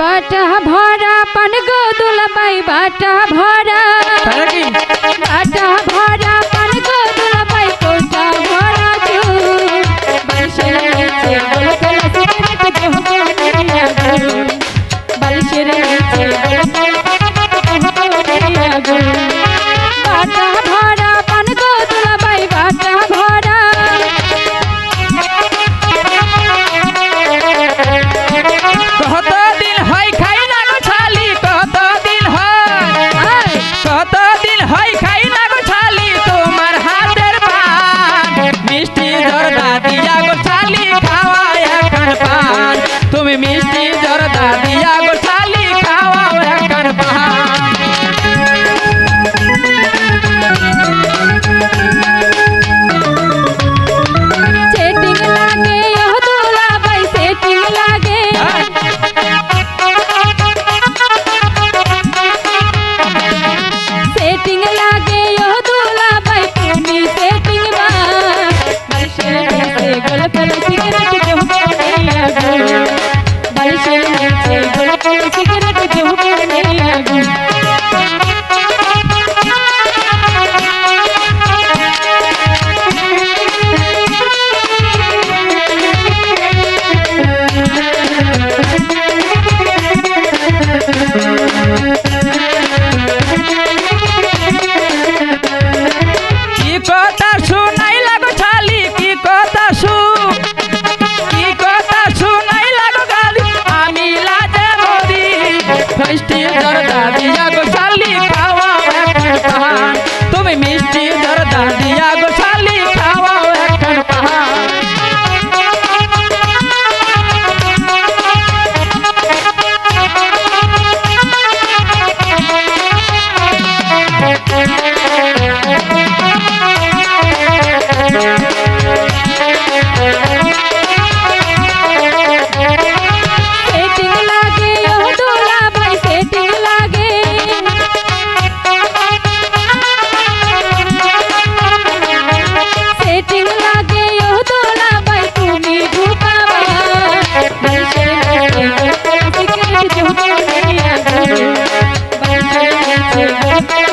বাটা ভরা পান গো দুলাবাই বাটা ভরা mais tem da... Thank you.